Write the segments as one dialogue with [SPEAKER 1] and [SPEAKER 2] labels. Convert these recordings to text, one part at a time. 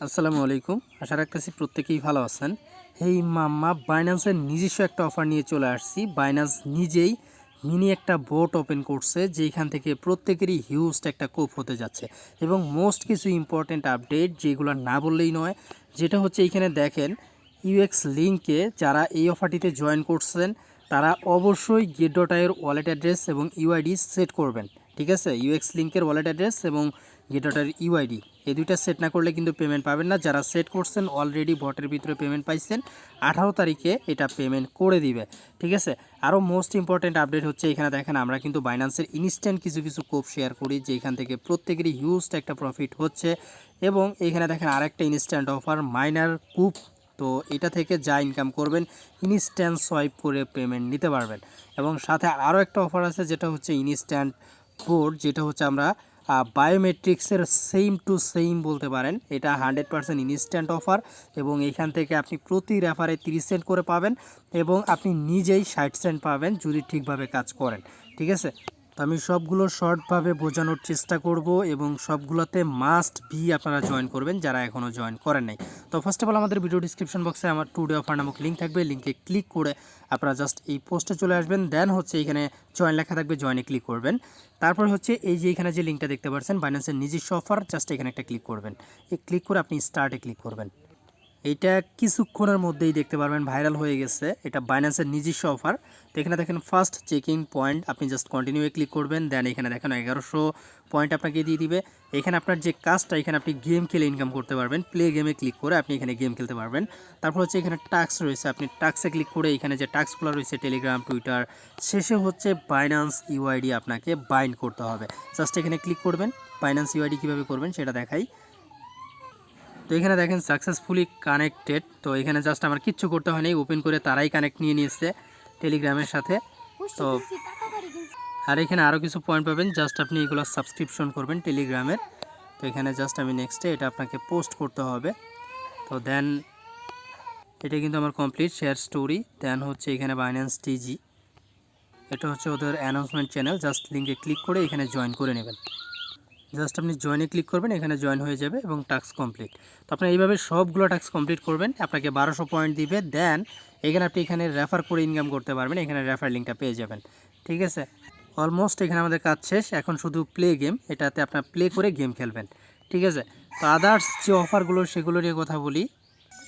[SPEAKER 1] আসসালামু আলাইকুম। আশা রাখতেছি প্রত্যেকেই ভালো আছেন। হেই মাম্মা বাইন্যান্সের নিজস্ব একটা অফার নিয়ে চলে আসছি। বাইন্যান্স নিজেই মিনি একটা বোট ওপেন করছে যেখান থেকে প্রত্যেকেরই হিউজ একটা কোপ হতে যাচ্ছে। এবং মোস্ট কিছু ইম্পর্ট্যান্ট আপডেট যেগুলো না বললেই নয়, যেটা হচ্ছে এইখানে দেখেন ইউএক্স লিঙ্কে যারা এই অফারটিতে জয়েন করছেন, তারা অবশ্যই গেট ডট ওয়ালেট অ্যাড্রেস এবং ইউআইডি সেট করবেন। ঠিক আছে? ইউএক্স লিঙ্কের ওয়ালেট অ্যাড্রেস এবং গেট ডট আইয়ের ইউআইডি। এই দুইটা সেট না করলে কিন্তু পেমেন্ট পাবেন না। যারা সেট করছেন অলরেডি বটের ভিতরে পেমেন্ট পাইছেন, আঠারো তারিখে এটা পেমেন্ট করে দিবে। ঠিক আছে? আরও মোস্ট ইম্পর্ট্যান্ট আপডেট হচ্ছে এখানে দেখেন, আমরা কিন্তু বাইন্যান্সের ইনস্ট্যান্ট কিছু কিছু কোপ শেয়ার করি, যেখান থেকে প্রত্যেকেরই হিউজ একটা প্রফিট হচ্ছে। এবং এখানে দেখেন, আরেকটা ইনস্ট্যান্ট অফার মাইনার কুপ তো এটা থেকে যা ইনকাম করবেন ইনস্ট্যান্ট সোয়াইপ করে পেমেন্ট নিতে পারবেন। এবং সাথে আরও একটা অফার আছে, যেটা হচ্ছে ইনস্ট্যান্ট বোর্ড যেটা হচ্ছে আমরা বায়োমেট্রিক্সের সেম টু সেম বলতে পারেন। এটা হান্ড্রেড পার্সেন্ট ইনস্ট্যান্ট অফার এবং এখান থেকে আপনি প্রতি রেফারে তিরিশ সেন্ট করে পাবেন এবং আপনি নিজেই ষাট সেন্ট পাবেন যদি ঠিকভাবে কাজ করেন। ঠিক আছে? আমি সবগুলো শর্টভাবে বোঝানোর চেষ্টা করব এবং সবগুলোতে মাস্ট বি আপনারা জয়েন করবেন যারা এখনও জয়েন করেন নাই। তো ফার্স্ট অফ অল আমাদের ভিডিও ডিসক্রিপশন বক্সে আমার টু ডে অফার নামক লিঙ্ক থাকবে। লিঙ্কে ক্লিক করে আপনারা জাস্ট এই পোস্টে চলে আসবেন। দেন হচ্ছে এখানে জয়েন লেখা থাকবে জয়েনে ক্লিক করবেন। তারপর হচ্ছে এই যে এখানে যে লিঙ্কটা দেখতে পাচ্ছেন বাইন্যান্সের নিজস্ব অফার জাস্ট এখানে একটা ক্লিক করবেন। এই ক্লিক করে আপনি স্টার্টে ক্লিক করবেন। এইটা কিছুক্ষণের মধ্যেই দেখতে পারবেন ভাইরাল হয়ে গেছে। এটা বাইন্যান্সের নিজস্ব অফার তো এখানে দেখেন ফার্স্ট চেকিং পয়েন্ট আপনি জাস্ট কন্টিনিউয়ে ক্লিক করবেন দেন এখানে দেখেন এগারোশো পয়েন্ট আপনাকে দিয়ে দিবে। এখানে আপনার যে কাজটা, এখানে আপনি গেম খেলে ইনকাম করতে পারবেন। প্লে গেমে ক্লিক করে আপনি এখানে গেম খেলতে পারবেন। তারপর হচ্ছে এখানে টাক্স রয়েছে। আপনি টাক্সে ক্লিক করে এখানে যে টাক্সগুলো রয়েছে টেলিগ্রাম টুইটার শেষে হচ্ছে বাইন্যান্স ইউআইডি আপনাকে বাইন্ড করতে হবে। জাস্ট এখানে ক্লিক করবেন। বাইন্যান্স ইউআইডি কীভাবে করবেন সেটা দেখাই। তো এখানে দেখেন সাকসেসফুলি কানেক্টেড তো এখানে জাস্ট আমার কিচ্ছু করতে হয়নি ওপেন করে তারাই কানেক্ট নিয়ে নিয়েছে টেলিগ্রামের সাথে। তো আর এখানে আরও কিছু পয়েন্ট পাবেন জাস্ট আপনি এগুলো সাবস্ক্রিপশন করবেন টেলিগ্রামের তো এখানে জাস্ট আমি নেক্সটে এটা আপনাকে পোস্ট করতে হবে। তো দেন এটা কিন্তু আমার কমপ্লিট শেয়ার স্টোরি দেন হচ্ছে এখানে বাইন্যান্স টিজি এটা হচ্ছে ওদের অ্যানাউন্সমেন্ট চ্যানেল জাস্ট লিঙ্কে ক্লিক করে এখানে জয়েন করে নেবেন। জাস্ট আপনি জয়েনে ক্লিক করবেন, এখানে জয়েন হয়ে যাবে এবং টাস্ক কমপ্লিট তো আপনি এইভাবে সবগুলো টাস্ক কমপ্লিট করবেন, আপনাকে বারোশো পয়েন্ট দিবে দেন এখানে আপনি এখানে রেফার করে ইনকাম করতে পারবেন, এখানে রেফার লিঙ্কটা পেয়ে যাবেন। ঠিক আছে? অলমোস্ট এখানে আমাদের কাজ শেষ, এখন শুধু প্লে গেম এটাতে আপনার প্লে করে গেম খেলবেন। ঠিক আছে? তো আদার্স যে অফারগুলো সেগুলো নিয়ে কথা বলি।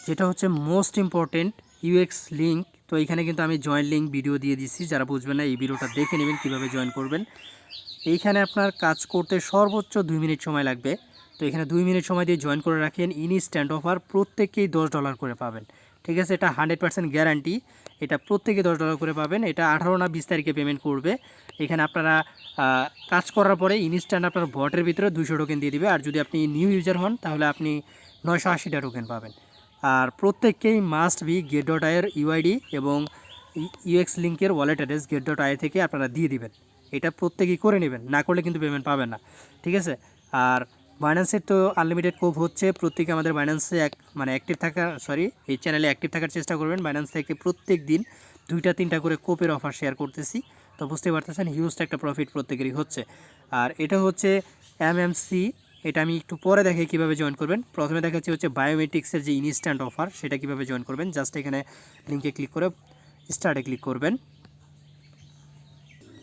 [SPEAKER 1] যেটা হচ্ছে মোস্ট ইম্পর্টেন্ট ইউএক্স লিঙ্ক তো এখানে কিন্তু আমি জয়েন লিঙ্ক ভিডিও দিয়ে দিচ্ছি যারা বুঝবেন না, এই ভিডিওটা দেখে নেবেন, কীভাবে জয়েন করবেন। এইখানে আপনার কাজ করতে সর্বোচ্চ দুই মিনিট সময় লাগবে। তো এখানে দুই মিনিট সময় দিয়ে জয়েন করে রাখেন। ইনস্ট্যান্ট অফার প্রত্যেকেই দশ ডলার করে পাবেন। ঠিক আছে? এটা হান্ড্রেড পার্সেন্ট গ্যারান্টি এটা প্রত্যেকে দশ ডলার করে পাবেন। এটা আঠারো না বিশ তারিখে পেমেন্ট করবে। এখানে আপনারা কাজ করার পরে ইনস্ট্যান্ট আপনার ভটের ভিতরে দুশো টোকেন দিয়ে দিবে। আর যদি আপনি নিউ ইউজার হন, তাহলে আপনি নয়শো আশিটা টোকেন পাবেন। আর প্রত্যেককেই মাস্ট বি গেট ডট আইয়ের ইউআইডি এবং ইউএক্স লিঙ্কের wallet address gate dot I থেকে আপনারা দিয়ে দিবেন। এটা প্রত্যেকেই করে নেবেন, না করলে কিন্তু পেমেন্ট পাবেন না, ঠিক আছে? আর বাইন্যান্সের তো আনলিমিটেড কোপ হচ্ছে, প্রত্যেকে আমাদের বাইন্যান্সে এক মানে অ্যাক্টিভ থাকার সরি এই চ্যানেলে অ্যাক্টিভ থাকার চেষ্টা করবেন। বাইন্যান্স থেকে প্রত্যেক দিন দুইটা, তিনটা করে কোপের অফার শেয়ার করতেছি। তো বুঝতে পারতেছেন হিউজটা একটা প্রফিট প্রত্যেকেরই হচ্ছে। আর এটা হচ্ছে এমএমসি এটা আমি একটু পরে দেখে কীভাবে জয়েন করবেন। প্রথমে দেখাচ্ছি হচ্ছে বায়োমেট্রিক্সের যে ইনস্ট্যান্ট অফার সেটা কীভাবে জয়েন করবেন। জাস্ট এখানে লিঙ্কে ক্লিক করে স্টার্টে ক্লিক করবেন।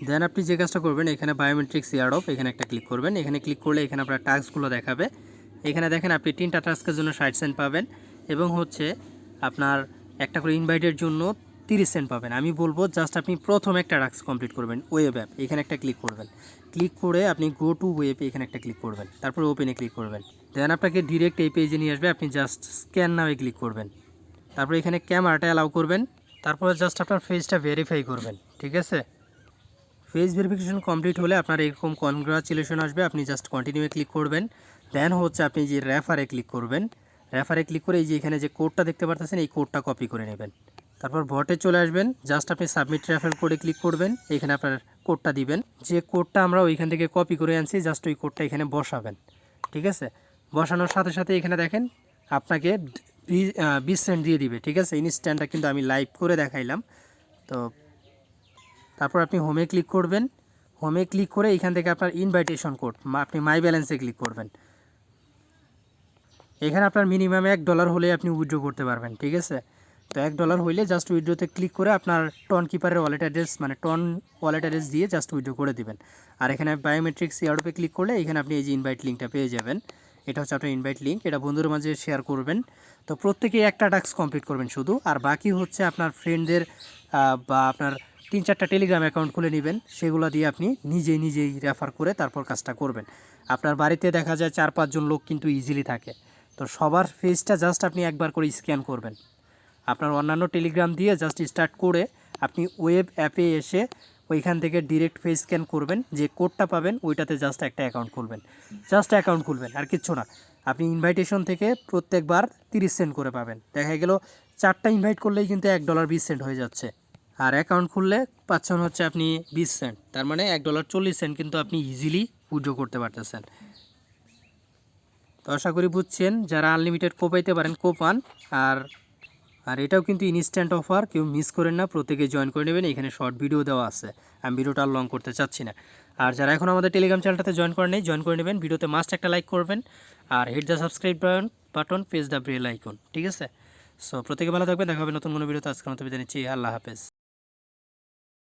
[SPEAKER 1] দেন আপনি যে কাজটা করবেন, এখানে বায়োমেট্রিক্স ইয়ার্ড অফ এখানে একটা ক্লিক করবেন। এখানে ক্লিক করলে এখানে আপনার টাস্কগুলো দেখাবে। এখানে দেখেন আপনি তিনটা টাস্কের জন্য ষাট সেন্ট পাবেন এবং হচ্ছে আপনার একটা করে ইনভাইটের জন্য তিরিশ সেন্ট পাবেন। আমি বলব জাস্ট আপনি প্রথম একটা টাস্ক কমপ্লিট করবেন ওয়েব অ্যাপ এখানে একটা ক্লিক করবেন। ক্লিক করে আপনি গো টু ওয়েব এখানে একটা ক্লিক করবেন। তারপর ওপেনে ক্লিক করবেন। দেন আপনাকে ডিরেক্ট এই পেজে নিয়ে আসবে, আপনি জাস্ট স্ক্যান নামে ক্লিক করবেন। তারপর এখানে ক্যামেরাটা অ্যালাউ করবেন। তারপরে জাস্ট আপনার ফেসটা ভেরিফাই করবেন, ঠিক আছে? ফেস ভেরিফিকেশন কমপ্লিট হলে আপনার এরকম কনগ্রাচুলেশন আসবে, আপনি জাস্ট কন্টিনিউয়ে ক্লিক করবেন। দেন হচ্ছে আপনি যে রেফারে ক্লিক করবেন রেফারে ক্লিক করে এই যে এখানে যে কোডটা দেখতে পারতেছেন, এই কোডটা কপি করে নেবেন। তারপর ভটে চলে আসবেন জাস্ট আপনি সাবমিট রেফার কোডে ক্লিক করবেন, এখানে আপনার কোডটা দিবেন। যে কোডটা আমরা ওইখান থেকে কপি করে আনছি জাস্ট ওই কোডটা এখানে বসাবেন। ঠিক আছে? বসানোর সাথে সাথে এখানে দেখেন, আপনাকে বিশ সেন্ট দিয়ে দিবে। ঠিক আছে? ইনস্ট্যান্টটা কিন্তু আমি লাইভ করে দেখাইলাম। তো তারপর আপনি হোমে ক্লিক করবেন। হোমে ক্লিক করে এখান থেকে আপনার ইনভাইটেশন কোড আপনি মাই ব্যালেন্সে ক্লিক করবেন। এখানে আপনার মিনিমাম এক ডলার হলে আপনি উইথড্র করতে পারবেন, ঠিক আছে? তো এক ডলার হইলে জাস্ট উইথড্রোতে ক্লিক করে আপনার টন কিপারের ওয়ালেট অ্যাড্রেস মানে টন ওয়ালেট অ্যাড্রেস দিয়ে জাস্ট উইথড্রো করে দিবেন। আর এখানে বায়োমেট্রিক্স ইয়ারোপে ক্লিক করলে এখানে আপনি এই যে ইনভাইট লিঙ্কটা পেয়ে যাবেন। এটা হচ্ছে আপনার ইনভাইট লিঙ্ক এটা বন্ধুর মাঝে শেয়ার করবেন। তো প্রত্যেকেই একটা টাস্ক কমপ্লিট করবেন শুধু, আর বাকি হচ্ছে আপনার ফ্রেন্ডদের বা আপনার তিন চারটা টেলিগ্রাম অ্যাকাউন্ট খুলে নেবেন, সেগুলো দিয়ে আপনি নিজেই নিজেই রেফার করে তারপর কাজটা করবেন। আপনার বাড়িতে দেখা যায় চার পাঁচজন লোক কিন্তু ইজিলি থাকে। তো সবার ফেসটা জাস্ট আপনি একবার করে স্ক্যান করবেন। আপনার অন্যান্য টেলিগ্রাম দিয়ে জাস্ট স্টার্ট করে আপনি ওয়েব অ্যাপে এসে ওইখান থেকে ডিরেক্ট ফেস স্ক্যান করবেন, যে কোডটা পাবেন, ওইটাতে জাস্ট একটা অ্যাকাউন্ট খুলবেন। জাস্ট অ্যাকাউন্ট খুলবেন, আর কিচ্ছু না। আপনি ইনভাইটেশন থেকে প্রত্যেকবার তিরিশ সেন্ট করে পাবেন। দেখা গেল, চারটা ইনভাইট করলেই কিন্তু এক ডলার বিশ সেন্ট হয়ে যাচ্ছে। আর অ্যাকাউন্ট খুললে পাচ্ছেন হচ্ছে আপনি বিশ সেন্ট তার মানে এক ডলার চল্লিশ সেন্ট কিন্তু আপনি ইজিলি উইড্রো করতে পারতেছেন। তো আশা করি বুঝছেন, যারা আনলিমিটেড কোপাইতে পারেন কোপান আর আর এটাও কিন্তু ইনস্ট্যান্ট অফার কেউ মিস করেন না প্রত্যেকে জয়েন করে নেবেন। এখানে শর্ট ভিডিও দেওয়া আছে। আমি ভিডিওটা আর লং করতে চাচ্ছি না। আর যারা এখন আমাদের টেলিগ্রাম চ্যানেলটাতে জয়েন করে নেই জয়েন করে নেবেন। ভিডিওতে মাস্ট একটা লাইক করবেন। আর hit the subscribe button page the bell icon ঠিক আছে? সো প্রত্যেকে ভালো থাকবেন। দেখা হবে নতুন কোনো ভিডিওতে আজকের মতো বিদায় নিচ্ছি। আল্লাহ হাফেজ।